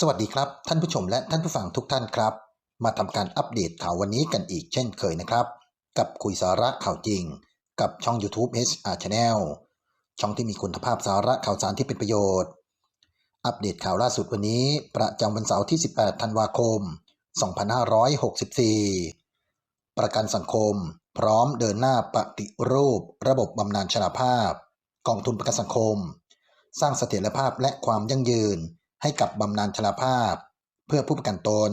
สวัสดีครับ ท่านผู้ชมและท่านผู้ฟังทุกท่านครับ มาทำการอัปเดตข่าววันนี้กันอีกเช่นเคยนะครับ กับคุยสาระข่าวจริง กับช่อง YouTube HR Channel ช่องที่มีคุณภาพสาระข่าวสารที่เป็นประโยชน์ อัปเดตข่าวล่าสุดวันนี้ ประจำวันเสาร์ที่ 18 ธันวาคม 2564 ประกันสังคม พร้อมเดินหน้าปฏิรูป ระบบบำนาญชราภาพ กองทุนประกันสังคม สร้างเสถียรภาพและความยั่งยืน ให้กับบำนาญชราภาพ เพื่อผู้ประกันตน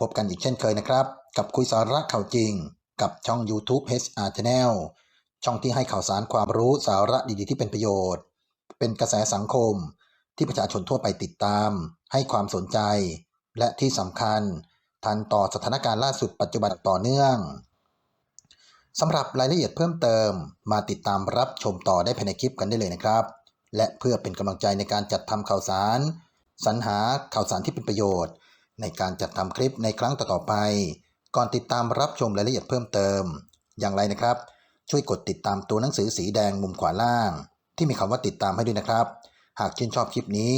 พบกันอีกเช่นเคยนะครับ กับคุยสาระข่าวจริง กับช่อง YouTube HR Channel ช่องที่ให้ข่าวสารความรู้สาระดีๆที่เป็นประโยชน์ เป็นกระแสสังคมที่ประชาชนทั่วไปติดตาม ให้ความสนใจ และที่สำคัญ ทันต่อสถานการณ์ล่าสุดปัจจุบันต่อเนื่องสำหรับรายละเอียดเพิ่มเติม มาติดตามรับชมต่อได้ภายในคลิปกันได้เลยนะครับ และเพื่อเป็นกำลังใจในการจัดทำข่าวสาร สรรหาข่าวสารที่เป็นประโยชน์ ในการจัดทำคลิปในครั้งต่อๆไป ก่อนติดตามรับชมรายละเอียดเพิ่มเติม อย่างไรนะครับ ช่วยกดติดตามตัวหนังสือสีแดงมุมขวาล่าง ที่มีคำว่าติดตามให้ด้วยนะครับ หากชื่นชอบคลิปนี้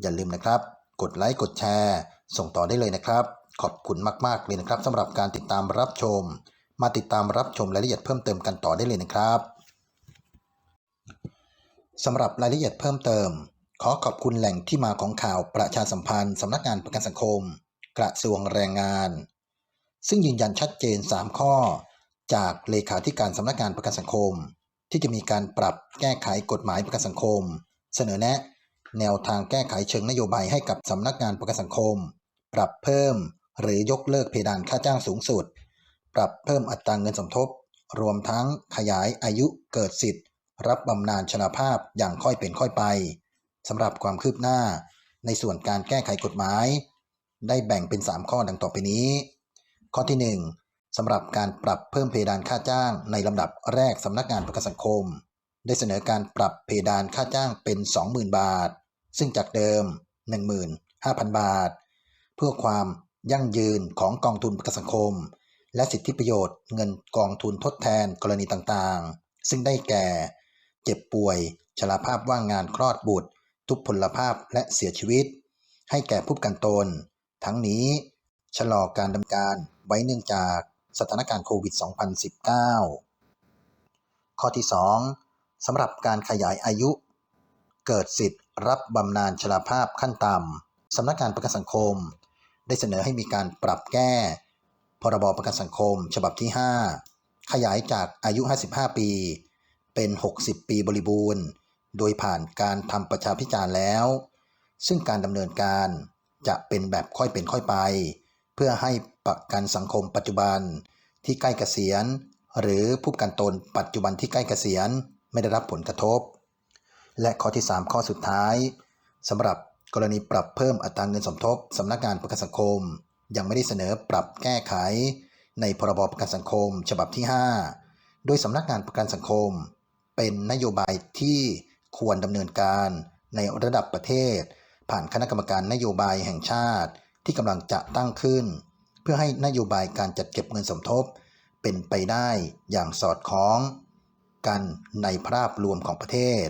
อย่าลืมนะครับ กดไลค์กดแชร์ ส่งต่อได้เลยนะครับ ขอบคุณมากๆเลยนะครับสำหรับการติดตามรับชม มาติดตามรับชมรายละเอียดเพิ่มเติมกันต่อได้เลยนะครับสำหรับรายละเอียดเพิ่มเติม ขอขอบคุณแหล่งที่มาของข่าวประชาสัมพันธ์สำนักงานประกันสังคม กระทรวงแรงงาน ซึ่งยืนยันชัดเจน 3 ข้อ จากเลขาธิการสำนักงานประกันสังคม ที่จะมีการปรับแก้ไขกฎหมายประกันสังคม เสนอแนะ แนวทางแก้ไขเชิงนโยบายให้กับสำนักงานประกันสังคม ปรับเพิ่มหรือยกเลิกเพดานค่าจ้างสูงสุด ปรับเพิ่มอัตราเงินสมทบ รวมทั้งขยายอายุเกิดสิทธิ์ รับบำนาญชราภาพอย่างค่อยเป็นค่อยไป สำหรับความคืบหน้าในส่วนการแก้ไขกฎหมาย ได้แบ่งเป็น 3 ข้อดังต่อไปนี้ ข้อที่ 1สำหรับการปรับเพิ่มเพดานค่าจ้างในลำดับแรกสำนักงานประกันสังคม ได้เสนอการปรับเพดานค่าจ้างเป็น 20,000 บาท ซึ่งจากเดิม 15,000 บาท เพื่อความยั่งยืนของกองทุนประกันสังคม และสิทธิประโยชน์เงินกองทุนทดแทนกรณีต่างๆ ซึ่งได้แก่ เจ็บป่วย ชราภาพว่างงานคลอดบุตร ทุพพลภาพและเสียชีวิต ให้แก่ผู้กันตน ทั้งนี้ชะลอการดำเนินการไว้เนื่องจากสถานการณ์โควิด 2019 ข้อที่ 2สำหรับการขยายอายุ เกิดสิทธิ์รับบำนาญชราภาพขั้นต่ำสำนักงานประกันสังคม ได้เสนอให้มีการปรับแก้ พรบประกันสังคม ฉบับที่ 5 ขยายจากอายุ 55 ปี เป็น 60 ปีบริบูรณ์ โดยผ่านการทำประชาพิจารณ์แล้ว ซึ่งการดำเนินการจะเป็นแบบค่อยเป็นค่อยไป เพื่อให้ประกันสังคมปัจจุบันที่ใกล้เกษียณ หรือผู้ประกันตนปัจจุบันที่ใกล้เกษียณไม่ได้รับผลกระทบ และข้อที่ 3 ข้อสุดท้ายสำหรับกรณีปรับเพิ่มอัตราเงินสมทบสำนักงานประกันสังคม ยังไม่ได้เสนอปรับแก้ไข ในพรบประกันสังคม ฉบับที่ 5 โดยสำนักงานประกันสังคม เป็นนโยบายที่ ควรดำเนินการในระดับประเทศ ผ่านคณะกรรมการนโยบายแห่งชาติที่กำลังจะตั้งขึ้น เพื่อให้นโยบายการจัดเก็บเงินสมทบ เป็นไปได้อย่างสอดคล้อง กันในภาพรวมของประเทศ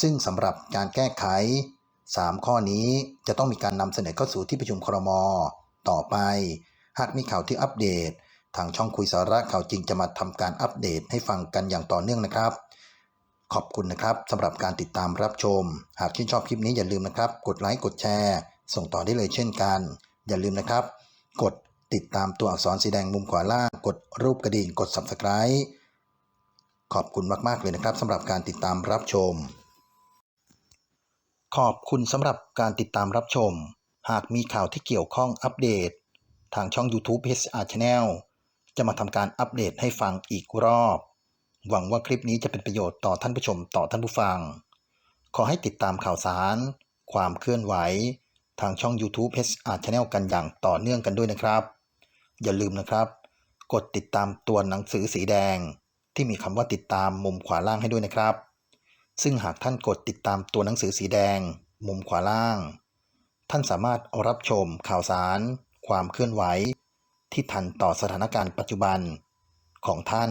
ซึ่งสำหรับการแก้ไข 3 ข้อนี้จะต้องมีการนำเสนอเข้าสู่ที่ประชุมครม ต่อไป หากมีข่าวที่อัปเดต ทางช่องคุยสาระข่าวจริงจะมาทำการอัปเดตให้ฟังกันอย่างต่อเนื่องนะครับ ขอบคุณนะครับสำหรับการติดตามรับชม หากชื่นชอบคลิปนี้อย่าลืมนะครับ กดไลค์กดแชร์ ส่งต่อได้เลยเช่นกัน อย่าลืมนะครับ กดติดตามตัวอักษรสีแดงมุมขวาล่างกดรูปกระดิ่งกด subscribe ขอบคุณมากๆเลยนะครับสำหรับการติดตามรับชม ขอบคุณสำหรับการติดตามรับชม หากมีข่าวที่เกี่ยวข้องอัปเดต ทางช่อง YouTube HR Channel จะมาทำการอัปเดตให้ฟังอีกรอบ หวังว่าคลิปนี้จะเป็นประโยชน์ต่อท่านผู้ชมต่อท่านผู้ฟัง ขอให้ติดตามข่าวสาร ความเคลื่อนไหว ทางช่อง YouTube HR Channel กันอย่างต่อเนื่องกันด้วยนะครับ อย่าลืมนะครับ กดติดตามตัวหนังสือสีแดง ที่มีคำว่าติดตามมุมขวาล่างให้ด้วยนะครับ ซึ่งหากท่านกดติดตามตัวหนังสือสีแดง มุมขวาล่าง ท่านสามารถรับชมข่าวสาร ความเคลื่อนไหว ที่ทันต่อสถานการณ์ปัจจุบันของท่าน